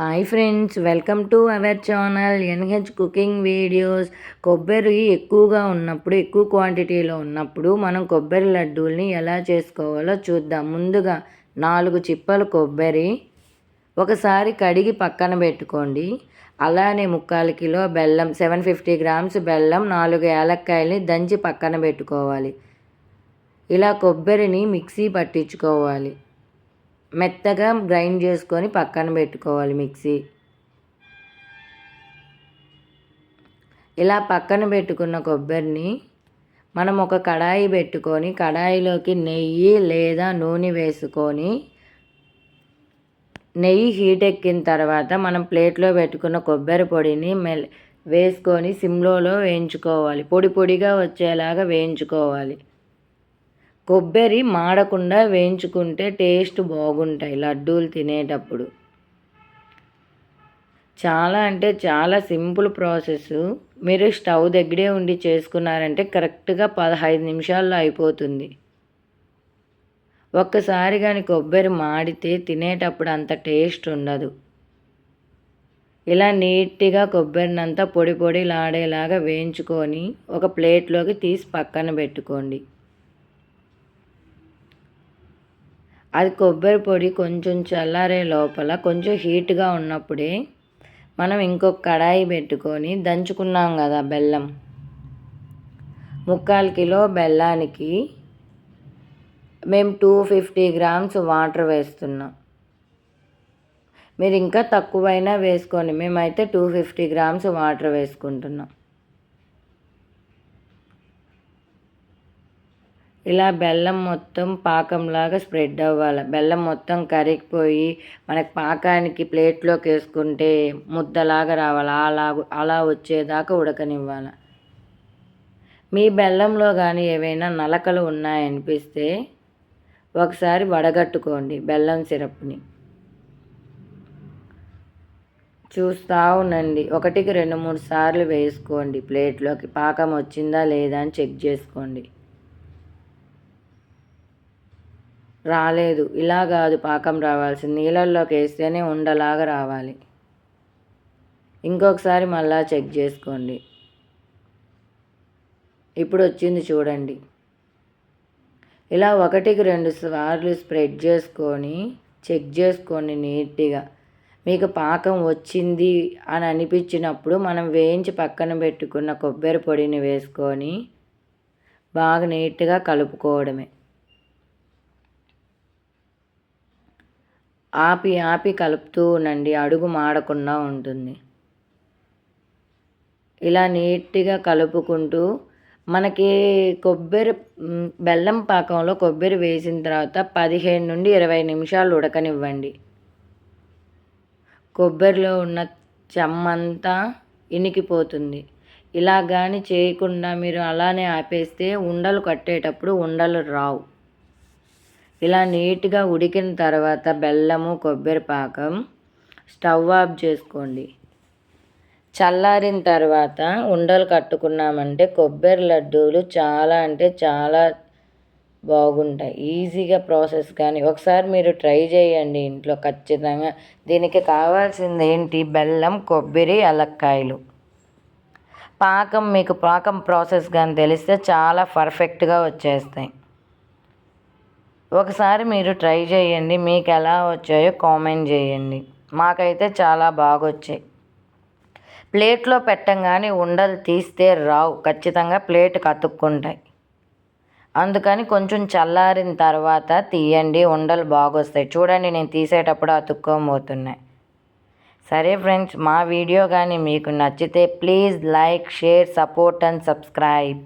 Hi friends welcome to our channel NH cooking videos కొబ్బరి ఎక్కువగా ఉన్నప్పుడు ఎక్కువ క్వాంటిటీలో ఉన్నప్పుడు మనం కొబ్బరి లడ్డూల్ని ఎలా చేసుకోవాలో చూద్దాం. ముందుగా నాలుగు చిప్పలు కొబ్బరి ఒకసారి కడిగి పక్కన పెట్టుకోండి. అలానే ముక్కాలు కిలో బెల్లం సెవెన్ ఫిఫ్టీ గ్రామ్స్ బెల్లం నాలుగు ఏలక్కాయల్ని దంచి పక్కన పెట్టుకోవాలి. ఇలా కొబ్బరిని మిక్సీ పట్టించుకోవాలి. మెత్తగా గ్రైండ్ చేసుకొని పక్కన పెట్టుకోవాలి మిక్సీ. ఇలా పక్కన పెట్టుకున్న కొబ్బరిని మనం ఒక కడాయి పెట్టుకొని కడాయిలోకి నెయ్యి లేదా నూనె వేసుకొని నెయ్యి హీట్ ఎక్కిన తర్వాత మనం ప్లేట్లో పెట్టుకున్న కొబ్బరి పొడిని మెల్ వేసుకొని సిమ్లోలో వేయించుకోవాలి. పొడి పొడిగా వచ్చేలాగా వేయించుకోవాలి. కొబ్బరి మాడకుండా వేయించుకుంటే టేస్ట్ బాగుంటాయి లడ్డూలు తినేటప్పుడు. చాలా అంటే చాలా సింపుల్ ప్రాసెస్. మీరు స్టవ్ దగ్గరే ఉండి చేసుకున్నారంటే కరెక్ట్గా పదహైదు నిమిషాల్లో అయిపోతుంది. ఒక్కసారి కానీ కొబ్బరి మాడితే తినేటప్పుడు అంత టేస్ట్ ఉండదు. ఇలా నీట్గా కొబ్బరినంతా పొడి పొడి లాడేలాగా వేయించుకొని ఒక ప్లేట్లోకి తీసి పక్కన పెట్టుకోండి. అది కొబ్బరి పొడి కొంచెం చల్లారే లోపల కొంచెం హీట్గా ఉన్నప్పుడే మనం ఇంకొక కడాయి పెట్టుకొని దంచుకున్నాం కదా బెల్లం. ముక్కాలు కిలో బెల్లానికి మేము టూ ఫిఫ్టీ గ్రామ్స్ వాటర్ వేస్తున్నాం. మీరు ఇంకా తక్కువైనా వేసుకొని మేమైతే టూ ఫిఫ్టీ గ్రామ్స్ వాటర్ వేసుకుంటున్నాం. ఇలా బెల్లం మొత్తం పాకంలాగా స్ప్రెడ్ అవ్వాలి. బెల్లం మొత్తం కరిగిపోయి మనకి పాకానికి ప్లేట్లోకి వేసుకుంటే ముద్దలాగా రావాలి. అలా అలా వచ్చేదాకా ఉడకనివ్వాలి. మీ బెల్లంలో కానీ ఏవైనా నలకలు ఉన్నాయనిపిస్తే ఒకసారి వడగట్టుకోండి బెల్లం సిరప్ని. చూస్తూ ఉండండి. ఒకటికి రెండు మూడు సార్లు వేసుకోండి ప్లేట్లోకి పాకం వచ్చిందా లేదా అని చెక్ చేసుకోండి. రాలేదు. ఇలా కాదు పాకం రావాల్సింది. నీళ్ళల్లోకి వేస్తేనే ఉండలాగా రావాలి. ఇంకొకసారి మళ్ళా చెక్ చేసుకోండి. ఇప్పుడు వచ్చింది చూడండి. ఇలా ఒకటికి రెండు సార్లు స్ప్రెడ్ చేసుకొని చెక్ చేసుకోండి నీట్గా. మీకు పాకం వచ్చింది అని అనిపించినప్పుడు మనం వేయించి పక్కన పెట్టుకున్న కొబ్బరి పొడిని వేసుకొని బాగా నీట్గా కలుపుకోవడమే. ఆపి ఆపి కలుపుతూ ఉండండి. అడుగు మాడకుండా ఉంటుంది. ఇలా నీట్గా కలుపుకుంటూ మనకి కొబ్బరి బెల్లం పాకంలో కొబ్బరి వేసిన తర్వాత పదిహేను నుండి ఇరవై నిమిషాలు ఉడకనివ్వండి. కొబ్బరిలో ఉన్న చెమ్మంతా ఇనికిపోతుంది. ఇలా కానీ చేయకుండా మీరు అలానే ఆపేస్తే ఉండలు కట్టేటప్పుడు ఉండలు రావు. ఇలా నీట్గా ఉడికిన తర్వాత బెల్లము కొబ్బరి పాకం స్టవ్ ఆఫ్ చేసుకోండి. చల్లారిన తర్వాత ఉండలు కట్టుకున్నామంటే కొబ్బరి లడ్డూలు చాలా అంటే చాలా బాగుంటాయి. ఈజీగా ప్రాసెస్ కానీ ఒకసారి మీరు ట్రై చేయండి ఇంట్లో ఖచ్చితంగా. దీనికి కావాల్సింది ఏంటి? బెల్లం కొబ్బరి అలక్కాయలు పాకం మీకు పాకం ప్రాసెస్ కానీ తెలిస్తే చాలా పర్ఫెక్ట్గా వచ్చేస్తాయి. ఒకసారి మీరు ట్రై చేయండి మీకు ఎలా వచ్చాయో కామెంట్ చేయండి. మాకైతే చాలా బాగా వచ్చాయి ప్లేట్లో పెట్టంగానే ఉండలు తీస్తే రావు ఖచ్చితంగా ప్లేట్ కతుక్కుంటాయి. అందుకని కొంచెం చల్లారిన తర్వాత తీయండి ఉండలు బాగొస్తాయి. చూడండి నేను తీసేటప్పుడు అతుక్కోబోతున్నాయి సరే ఫ్రెండ్స్ మా వీడియో కానీ మీకు నచ్చితే please like share support and subscribe.